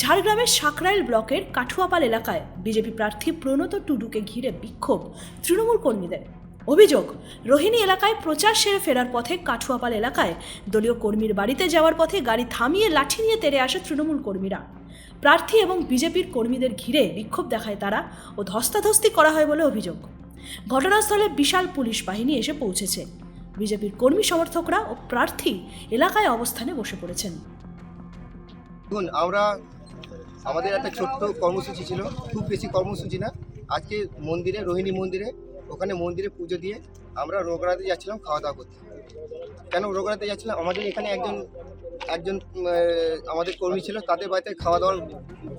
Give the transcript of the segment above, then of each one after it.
ঝাড়গ্রামের সাকরাইল ব্লকের কাঠুয়াপাল এলাকায় বিজেপি প্রার্থী প্রণত টুডুকে ঘিরে বিক্ষোভ তৃণমূল কর্মীদের। অভিযোগ, রোহিণী এলাকায় প্রচার সেরে ফেরার পথে কাঠুয়াপাল এলাকায় দলীয় কর্মীর বাড়িতে যাওয়ার পথে গাড়ি থামিয়ে লাঠি নিয়ে তেড়ে আসে তৃণমূল কর্মীরা। প্রার্থী এবং বিজেপির কর্মীদের ঘিরে বিক্ষোভ দেখায় তারা ও ধস্তাধস্তি করা হয় বলে অভিযোগ। ঘটনাস্থলে বিশাল পুলিশ বাহিনী এসে পৌঁছেছে। বিজেপির কর্মী সমর্থকরা ও প্রার্থী এলাকায় অবস্থানে বসে পড়েছেন। আমরা আমাদের একটা ছোট্ট কর্মসূচি ছিল, খুব বেশি কর্মসূচি না। আজকে মন্দিরে, রোহিণী মন্দিরে, ওখানে মন্দিরে পুজো দিয়ে আমরা রোগরাতে যাচ্ছিলাম খাওয়া দাওয়া করতে। কেন রোগরাতে যাচ্ছিলাম? আমাদের এখানে একজন একজন আমাদের কর্মী ছিল, তাদের বাড়িতে খাওয়া দাওয়ার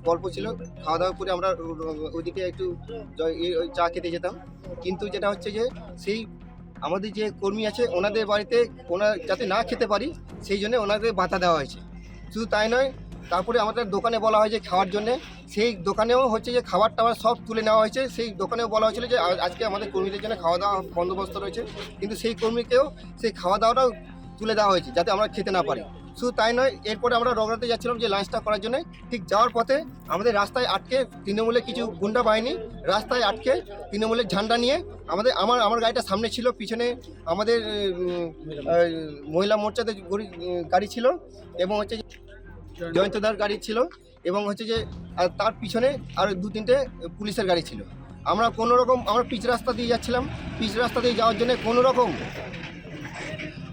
গল্প ছিল। খাওয়া দাওয়া করে আমরা ওইদিকে একটু চা খেতে যেতাম। কিন্তু যেটা হচ্ছে যে, সেই আমাদের যে কর্মী আছে, ওনাদের বাড়িতে ওনার যাতে না খেতে পারি, সেই জন্য ওনাদের বাধা দেওয়া হয়েছে। শুধু তাই নয় তারপরে আমাদের দোকানে বলা হয় যে খাওয়ার জন্য। সেই দোকানেও হচ্ছে যে খাবার টাবার সব তুলে নেওয়া হয়েছে। সেই দোকানেও বলা হয়েছিল যে আজকে আমাদের কর্মীদের জন্য খাওয়া দাওয়া বন্দোবস্ত রয়েছে। কিন্তু সেই কর্মীকেও সেই খাওয়া দাওয়াটাও তুলে দেওয়া হয়েছে যাতে আমরা খেতে না পারি। শুধু তাই নয়, এরপরে আমরা রগড়াতে যাচ্ছিলাম যে লাঞ্চটা করার জন্য। ঠিক যাওয়ার পথে আমাদের রাস্তায় আটকে তৃণমূলের কিছু গুন্ডা বাহিনী রাস্তায় আটকে তৃণমূলের ঝান্ডা নিয়ে আমাদের, আমার আমার গাড়িটা সামনে ছিল, পিছনে আমাদের মহিলা মোর্চাতে গড়ি- ছিল এবং হচ্ছে জয়ন্তদার গাড়ি ছিল এবং হচ্ছে যে তার পিছনে আর দু তিনটে পুলিশের গাড়ি ছিল। আমরা কোনো রকম, আমরা পিচ রাস্তা দিয়ে যাচ্ছিলাম। পিচ রাস্তা দিয়ে যাওয়ার জন্য কোনো রকম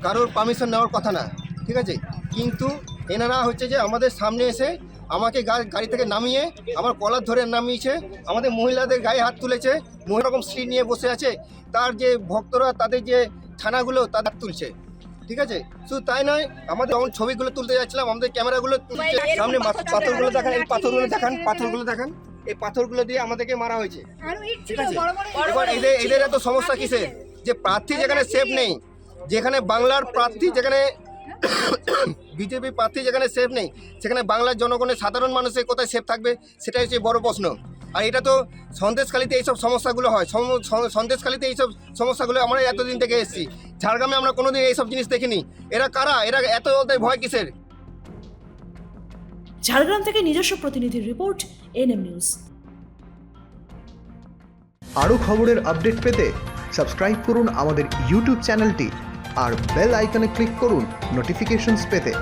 কারোর পারমিশন নেওয়ার কথা না, ঠিক আছে? কিন্তু এনারা হচ্ছে যে আমাদের সামনে এসে আমাকে গাড়ি থেকে নামিয়ে আমার কলার ধরে নামিয়েছে। আমাদের মহিলাদের গায়ে হাত তুলেছে, মহিলা রকম স্ত্রী নিয়ে বসে আছে। তার যে ভক্তরা, তাদের যে ছানাগুলো, তাদের তুলছে। ঠিক আছে? শুধু তাই নয় আমাদের যখন ছবিগুলো তুলতে যাচ্ছিলাম আমাদের ক্যামেরাগুলো সামনে পাথরগুলো দেখান এই পাথরগুলো দেখান পাথরগুলো দেখান এই পাথরগুলো দিয়ে আমাদেরকে মারা হয়েছে। ঠিক আছে? এবার এদের এদের এত সমস্যা কিসের? যে প্রার্থী যেখানে সেফ নেই যেখানে বাংলার প্রার্থী যেখানে বিজেপি প্রার্থী যেখানে সেফ নেই সেখানে বাংলার জনগণের সাধারণ মানুষের কোথায় সেফ থাকবে সেটাই হচ্ছে বড় প্রশ্ন। আর এটা তো সন্দেশখালিতে এইসব সমস্যাগুলো হয়। সন্দেশখালিতে এইসব সমস্যাগুলো আমরা এতদিন থেকে এসেছি। ঝাড়গ্রামে আমরা কোনোদিন এইসব জিনিস দেখিনি। এরা কারা? এরা এত ওদের ভয় কিসের? ঝাড়গ্রাম থেকে নিজস্ব প্রতিনিধির রিপোর্ট এনএম নিউজ। আরও খবরের আপডেট পেতে সাবস্ক্রাইব করুন আমাদের ইউটিউব চ্যানেলটি আর বেল আইকনে ক্লিক করুন নোটিফিকেশনস পেতে।